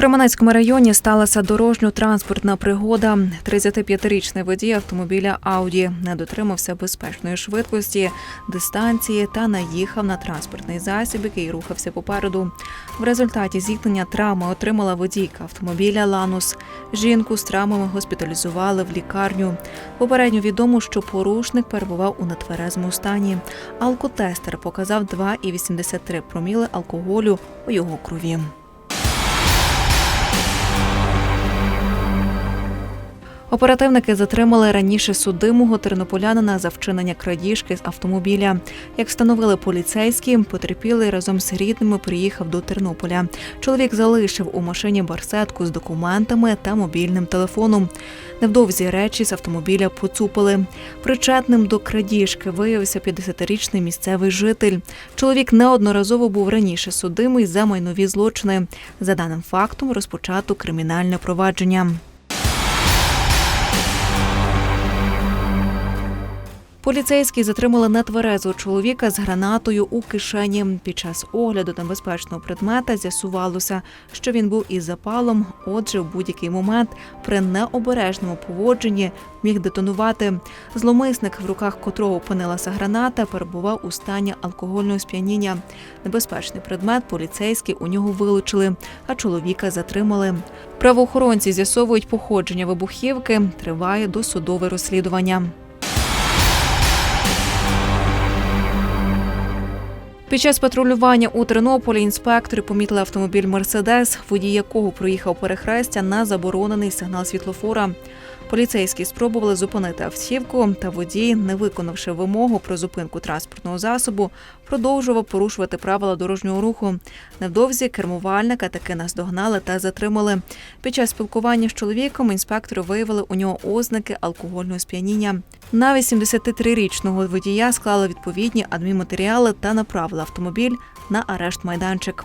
Кременецькому районі сталася дорожньо-транспортна пригода. 35-річний водій автомобіля Ауді не дотримався безпечної швидкості, дистанції та наїхав на транспортний засіб, який рухався попереду. В результаті зіткнення травми отримала водійка автомобіля Ланус. Жінку з травмами госпіталізували в лікарню. Попередньо відомо, що порушник перебував у нетверезому стані. Алкотестер показав 2,83 проміли алкоголю у його крові. Оперативники затримали раніше судимого тернополянина за вчинення крадіжки з автомобіля. Як встановили поліцейські, потерпілий разом з рідними приїхав до Тернополя. Чоловік залишив у машині барсетку з документами та мобільним телефоном. Невдовзі речі з автомобіля поцупили. Причетним до крадіжки виявився 50-річний місцевий житель. Чоловік неодноразово був раніше судимий за майнові злочини. За даним фактом розпочато кримінальне провадження. Поліцейські затримали нетверезого чоловіка з гранатою у кишені. Під час огляду небезпечного предмета з'ясувалося, що він був із запалом. Отже, в будь-який момент при необережному поводженні міг детонувати. Зломисник, в руках котрого опинилася граната, перебував у стані алкогольного сп'яніння. Небезпечний предмет поліцейські у нього вилучили, а чоловіка затримали. Правоохоронці з'ясовують походження вибухівки. Триває досудове розслідування. Під час патрулювання у Тернополі інспектори помітили автомобіль Мерседес, водій якого проїхав перехрестя на заборонений сигнал світлофора. Поліцейські спробували зупинити автівку, та водій, не виконавши вимогу про зупинку транспортного засобу, продовжував порушувати правила дорожнього руху. Невдовзі кермувальника таки наздогнали та затримали. Під час спілкування з чоловіком інспектори виявили у нього ознаки алкогольного сп'яніння. На 83-річного водія склали відповідні адмінматеріали та направили автомобіль на арешт майданчик.